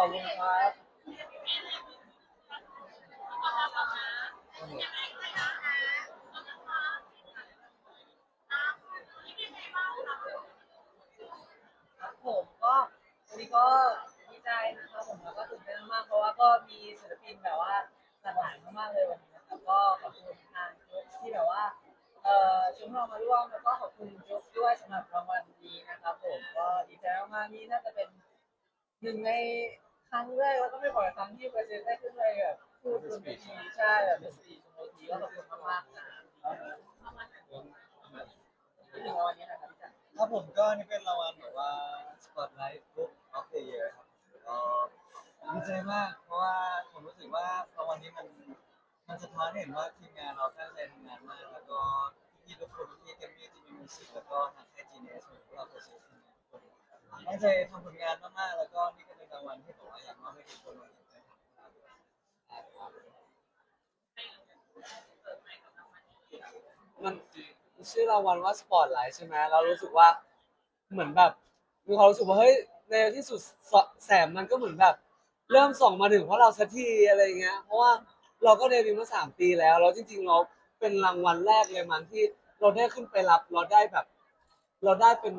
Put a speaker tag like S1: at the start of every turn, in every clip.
S1: อบคุณครับครับผมก็วันนี้ก็ดีใจนะครับผมแล้วก็ตื่นเต้นมากเพราะว่าก็มีศิลปินแบบว่าหลากหลายมากๆเลยวันนี้นะครับก็ขอบคุณทางยุที่แบบว่าเอ่อชวนเรามาร่วมแล้วก็ขอบคุณยุด้วยสำหรับรางวัลนี้นะครับผมก็ดีใจมากๆนี่น่าจะเป็นหนึ่งใน ครั้งแรกแล้วก็ไม่บ่อยครั้งที่ไปเทศได้ขึ้นไปแบบพูดบนเวทีใช่แบบเป็นสปีชบนเวทีก็ขอบคุณมากๆนะที่ถึงวันนี้นะครับพี่จัน
S2: ครับผมก็นี่เป็นรางวัลแบบว่า Spotlight Book of the Year ครับก็ดีใจมากเพราะว่าผมรู้สึกว่ารางวัลนี้มันมันสะท้อนให้เห็นว่าทีมงานเราตั้งใจทำงานมาก แล้วก็พี่ทุกคนที่เกมมี่ที่มีมิวสิกแล้วก็ทางค่ายจีเนสของเราตัวเชฟทีมงานทุกคนตั้งใจทำผลงานมากๆแล้วก็นี่ก็เางวัลที่ผมว่าอยากมอบให้ทุกคนวันนี้นะครับ
S3: มันชื่อรางวัลว่าสปอร์ตไลท์ใช่ไหมเรารู้สึกว่าเหมือนแบบมีความรู้สึกว่าเฮ้ยในที่สุดสแสงมันก็เหมือนแบบ เริ่มส่องมาถึงพวกเราสักทีอะไรเงี้ย เพราะว่าเราก็เดบิวต์มาสามปีแล้วแล้วจริงๆเราเป็นรางวัลแรกเลยมันที่เราได้ขึ้นไปรับเราได้แบบ เราได้เป็น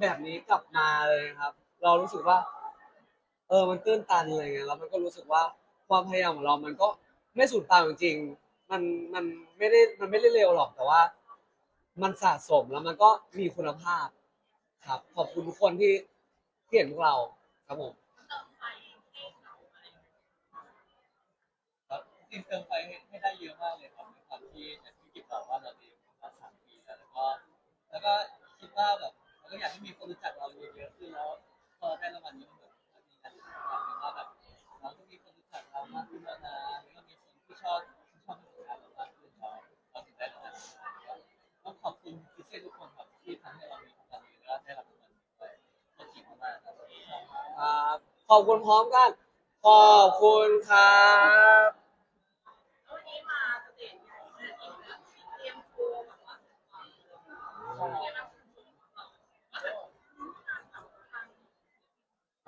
S3: แบบนี้กลับมาเลยครับ เรารู้สึกว่า เออมันตื้นตันอะไรเงี้ยแล้วมันก็รู้สึกว่าความพยายามของเรามันก็ไม่สูญเปล่าจริงๆมันมันไม่ได้มันไม่ได้เร็วหรอกแต่ว่า มันสะสมแล้วมันก็มีคุณภาพ ครับ ขอบคุณทุกคนที่ที่เห็นพวกเราครับผม
S2: ครับจริงเติมไฟให้ได้เยอะมากเลยครับในความที่อย่างที่กิบบอกว่าเราเรียนมาสามปีแล้วแล้วก็ แล้วก็คิดว่าแบบเราก็อยากให้มีคนรู้จักเราเยอะๆขึ้นแล้วพอได้รางวัลนี้ ขอบคุณพร้
S3: อมกัน ขอบคุณครับ
S4: วันนี้มาสเตจใหญ่เตรียมโชว์แบบว่าเตรียม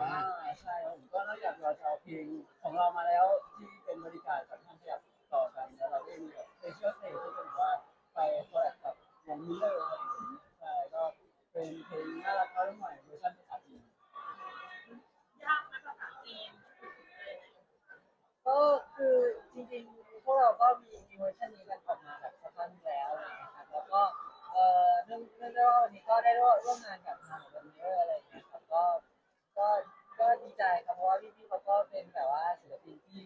S1: อ่าใช่ครับผมก็นอกจากเราจะเอาเพลงของเรามาแล้วที่เป็นบริการกับทางขยับต่อกันแล้วเราก็มีแบบเ p เชียลสเตจที่เป็นแบบว่าไปคอลแลบกับวงมิลเลอร์ครับผมใช่ก็เป็นเพลงน่ารักน่ารักใหม่เวอร์ชันภาษาจีน
S4: ยากนะภาษาจีน
S1: ก็คือจริงๆพวก เราก็มีมีเวอร์ชันนี้กันออกมาแบบสักพักหนึงแล้วอะไรอย่างเงี้ยครับแล้วก็เอ่อเนื่องเนื่องด้วยว่าวันนี้ก็ได้ร่วมร่วมงานกับทางวงมิลเลอร์อะไรอย่างเงี้ยครับก็ก็ก็ดีใจครับเพราะว่าพี่พี่เขาก็เป็นแบบว่าศิลปินที่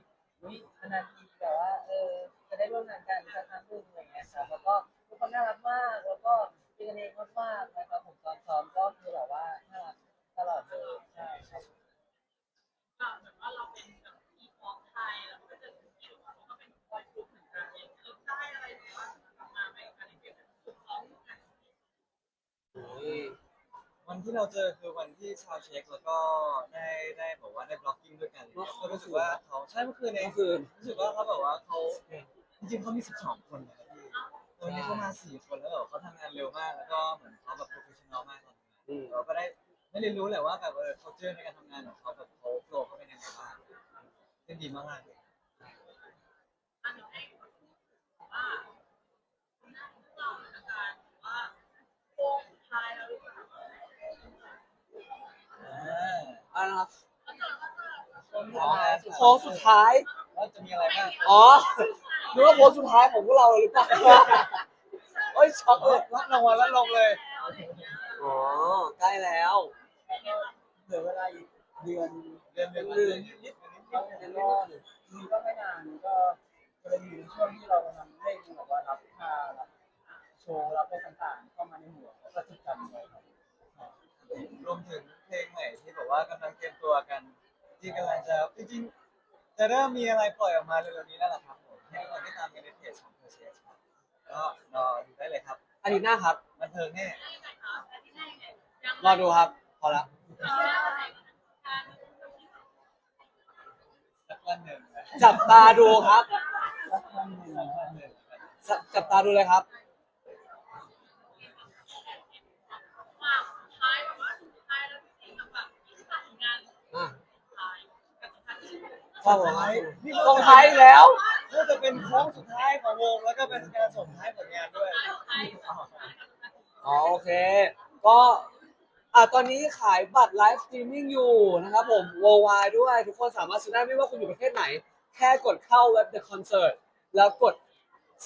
S1: วินานทีแบบว่าเออจะได้ร่วมงานกันสักครั้งหนึ่งอะไรเงี้ยครับแล้วก็ทุกคนน่ารักมากแล้วก็เป็นกันเองมากๆนะครับผมตอนซ้อมก็คือแบบว่าน่ารักตลอดเลยใช่ครับ
S4: ก็เหมือนว่าเราเป็นแบบทีป๊อปไทยแล้วก็จะที่แบบว่าเขาก็เป็นบอยกรุ๊ปเหมือนกันเลยเออได้อะไรหรือว่าทำมาไหมการที่เป็นฝึกซ้อมกัน
S2: วัน ที่เราเจอคือวันที่ชาวเช็คแล้วก็ได้ได้บอกว่าได้บล็อกกิ้งด้วยกันเลยก็รู้สึกว่าเขาใช่เมื่อคืนเอง
S3: ก็คือ
S2: รู้สึกว่าเขาแบบว่าเขาจริงๆเขามี 12 คนนะครับพี่ตอนนี้เขามา4คนแล้วแบบเขาทำงานเร็วมาก แล้วก็เหมือนเขาแบบโปรเฟชชั่นอลมากตอนทำงาน
S3: อืม
S2: เราก็ได้ได้เรียนรู้แหละว่าแบบเออเขาเจอในการทำงานของเขาแบบเขาโฟล์เขาเป็นยังไงบ้างเป็นดีมากๆเลย
S4: อันหนึ่งให้ว่าหน้าพวกเราอาการว่าโค้งสุดท้ายแล้วหรือเปล่า
S2: อ่า
S3: อ่านะ ครับ
S1: คนที่
S2: อ๋อ
S1: มา
S3: โค้งสุดท้าย
S2: ว่าจะมีอะไรบ้าง
S3: อ๋อนึกว่าโค้งสุดท้ายของพวกเราหรือเปล่าโอ้ยช็อกเลย
S2: รับรางวัลแล้วลงเลย
S3: อ๋อใกล้แล้ว
S1: เหลือเวลาอีกเดือน
S2: เดือนเดือนเดือนนิดนิด
S1: ก็ยังก็มีก็ไม่นานก็จะเป็นอยู่ในช่วงที่เรากำลังเร่งแบบว่ารับค่ารับโชว์รับอะไรต่างๆเข้ามาในหัวแล้วก็จดจำไว้ครับ
S2: รวมถึงเพลงใหม่ที่บอกว่ากำลังเตรียมตัวกัน ที่กำลังจะจริงๆจะเริ่มมีอะไรปล่อยออกมาเร็วๆนี้แล้วล่ะครับผมให้ทุกคนได้ตามกันในเพจของเพอร์เซสครับก็รอดูได้เลยครับ
S3: อาทิตย์หน้าครับ
S2: บันเทิงแน่
S3: รอดูครับพอละ
S2: สักวันหนึ่งนะ
S3: จับตาดูครับ
S1: สักวันหนึ่ง
S2: สักวันหนึ่ง
S3: จับจับตาดูเลยครับ
S2: ค
S4: รับผมส่งท้ายอีกแล้ว
S2: น่าจะเป็นโค้งสุดท้ายของวงแล้วก็เป็นการส่งท้ายผลงานด้วย
S4: อ๋อโอเค ก็อะตอนนี้ขายบัตรไลฟ์สตรีมมิ่งอยู่นะครับผม worldwide ด้วย ทุกคนสามารถซื้อได้ไม่ว่าคุณอยู่ประเทศไหน แค่กดเข้าเว็บ The Concert แล้วกด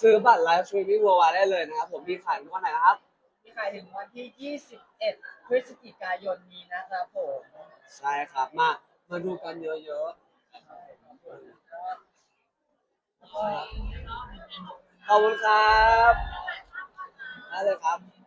S4: ซื้อบัตรไลฟ์สตรีมมิ่ง worldwide ได้เลยนะครับผมมีขายถึงวันไหนนะครับ
S1: มีขายถึงวันที่ 21 พฤศจิกายนนี้นะครับผม
S4: ใช่ครับมามาดูกันเยอะๆ ขอบคุณครับนั่นเลยครับ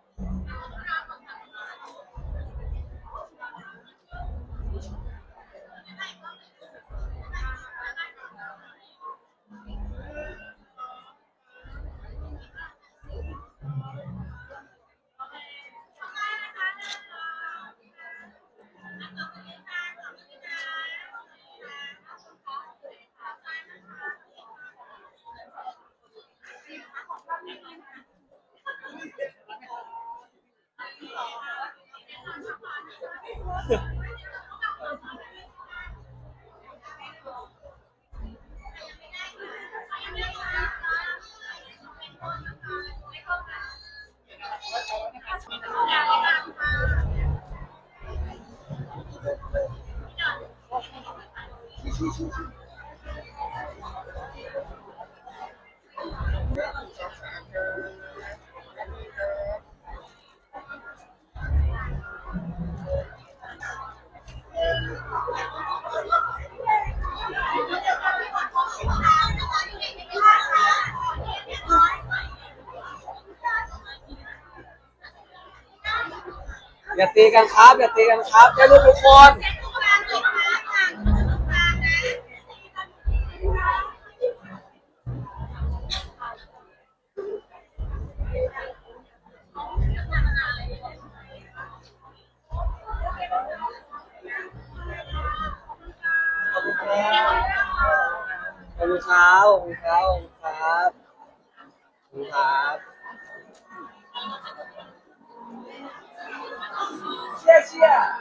S4: อย่าตีกันครับ อย่าตีกันครับได้รู้ทุกคน
S1: ครับ
S4: ขอบคุณครับขอบคุณครับขอบคุณครับเชียร์เชียร์